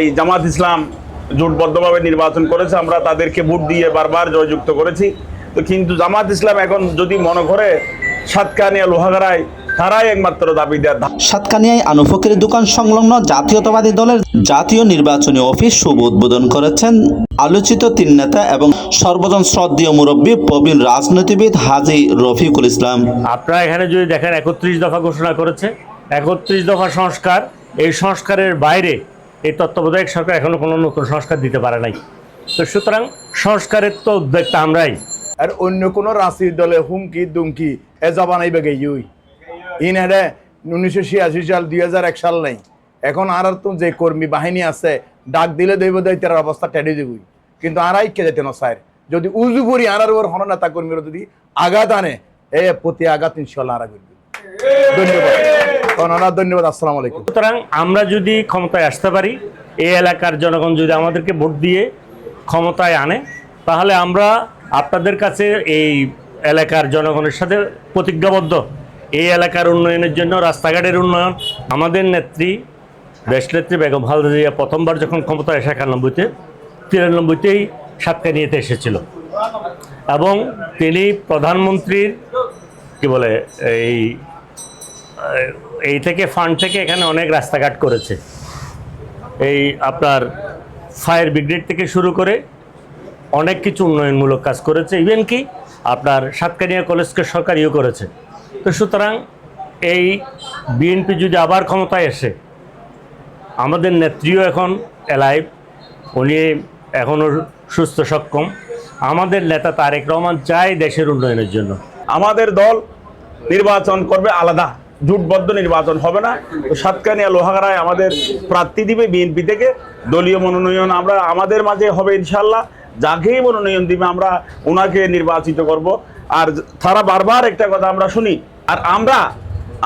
এই জামাত ইসলাম জোটবদ্ধভাবে নির্বাচন করেছে আমরা তাদেরকে ভোট দিয়ে বারবার জয়যুক্ত করেছি। তো কিন্তু জামাত ইসলাম এখন যদি মনে করে সাতকানিয়া লোহাগাড়ায় তারাই একমাত্র দাবিদার সাতকানিয়ায় আনুফকের দোকান সংলগ্ন জাতীয়তাবাদী দলের জাতীয় নির্বাচনী অফিস শুভ উদ্বোধন করেছেন আলোচিত তিন নেতা এবং সর্বজন শ্রদ্ধীয় মুরব্বী প্রবীণ রাজনীতিবিদ হাজি রফিকুল ইসলাম। আপনারা এখানে যদি দেখেন একত্রিশ দফা ঘোষণা করেছে। একত্রিশ দফা সংস্কার এই সংস্কারের বাইরে এই তত্ত্বাবধায়ক সরকার এখনও কোনো নতুন সংস্কার দিতে পারে নাই। তো সুতরাং সংস্কারের তো উদ্যোগটা আমরাই। আর অন্য কোন রাজনীতি দলে হুমকি, দুমকি এ জবান আইবে গে ইউই? ইন হেডে উনিশশো ছিয়াশি সাল, দুই হাজার এক সাল নেই। এখন আর তো যে কর্মী বাহিনী আছে, ডাক দিলে দৈব দায়িত্বের অবস্থা টেডে দিবই। কিন্তু আর আইকে যেতে না স্যার? যদি উজু করি আর আর ওর হন নেতা কর্মীরা যদি আঘাত আনে, এ প্রতি আঘাত ইনশাল্লাহ আর করবে। ধন্যবাদ। ধন্যবাদ, আসসালামু আলাইকুম। সুতরাং আমরা যদি ক্ষমতায় আসতে পারি, এই এলাকার জনগণ যদি আমাদেরকে ভোট দিয়ে ক্ষমতায় আনে, তাহলে আমরা আপনাদের কাছে এই এলাকার জনগণের সাথে প্রতিজ্ঞাবদ্ধ। এই এলাকার উন্নয়নের জন্য রাস্তাঘাটের উন্নয়ন। আমাদের নেত্রী দেশনেত্রী বেগম খালেদা জিয়া প্রথমবার যখন ক্ষমতায় আসে একানব্বইতে, তিরানব্বইতেই সাতকানিয়াতে এসেছিল। এবং তিনি প্রধানমন্ত্রীর, কি বলে, এই এই থেকে ফান্ড থেকে এখানে অনেক রাস্তাঘাট করেছে। এই আপনার ফায়ার ব্রিগেড থেকে শুরু করে অনেক কিছু উন্নয়নমূলক কাজ করেছে। ইভেন কি আপনার সাতকানিয়া কলেজকে সরকারিও করেছে। তো সুতরাং এই বিএনপি যদি আবার ক্ষমতায় এসে আমাদের নেত্রীও এখন এলাইভ উনি এখনও সুস্থ, সক্ষম। আমাদের নেতা তারেক রহমান চায় দেশের উন্নয়নের জন্য। আমাদের দল নির্বাচন করবে আলাদা। জোটবদ্ধ নির্বাচন হবে না। তো সাতকানিয়া লোহাগাড়ায় আমাদের প্রার্থী দিবে বিএনপি থেকে। দলীয় মনোনয়ন আমরা আমাদের মাঝে হবে ইনশাল্লাহ যাকেই মনোনয়ন দিবে আমরা ওনাকে নির্বাচিত করব। আর তারা বারবার একটা কথা আমরা শুনি, আর আমরা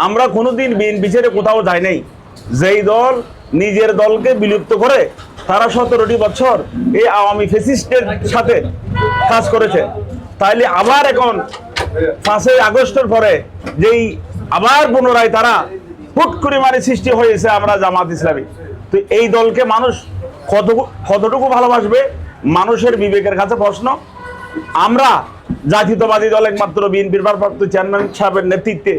আমরা কোনোদিন বিএনপি ছেড়ে কোথাও যাই নাই। যেই দল নিজের দলকে বিলুপ্ত করে তারা সতেরোটি বছর এই আওয়ামী ফেসিস্টের সাথে কাজ করেছে। তাইলে আবার এখন পাঁচই আগস্টের পরে যেই আবার পুনরায় তারা হুট করে মানে সৃষ্টি হয়েছে আমরা জামাত ইসলামী। তো এই দলকে মানুষ কত কতটুকু ভালোবাসবে? মানুষের বিবেকের কাছে প্রশ্ন। আমরা জাতীয়তাবাদী দল একমাত্র বিএনপির ভারপ্রাপ্ত চেয়ারম্যান সাহেবের নেতৃত্বে,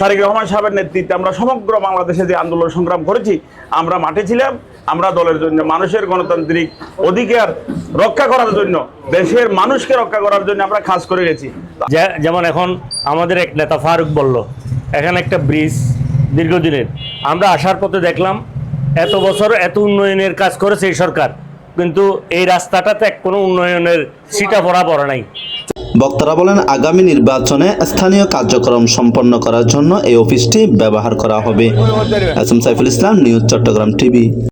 তারেক রহমান সাহেবের নেতৃত্বে আমরা সমগ্র বাংলাদেশে যে আন্দোলন সংগ্রাম করেছি, আমরা মাঠে ছিলাম। আমরা দলের জন্য মানুষের গণতান্ত্রিক অধিকার রক্ষা করার জন্য, দেশের মানুষকে রক্ষা করার জন্য আমরা কাজ করে গেছি। যেমন এখন আমাদের এক নেতা ফারুক বলল এখানে একটা ব্রিজ দীর্ঘদিনের। আমরা আসার পথে দেখলাম এত বছর এত উন্নয়নের কাজ করেছে এই সরকার, কিন্তু এই রাস্তাটাতে কোনো উন্নয়নের সিটা ভরা পড়া নাই। বক্তারা বলেন, আগামী নির্বাচনে স্থানীয় কার্যক্রম সম্পন্ন করার জন্য এই অফিসটি ব্যবহার করা হবে। S M Saiful Islam, news Chattogram TV.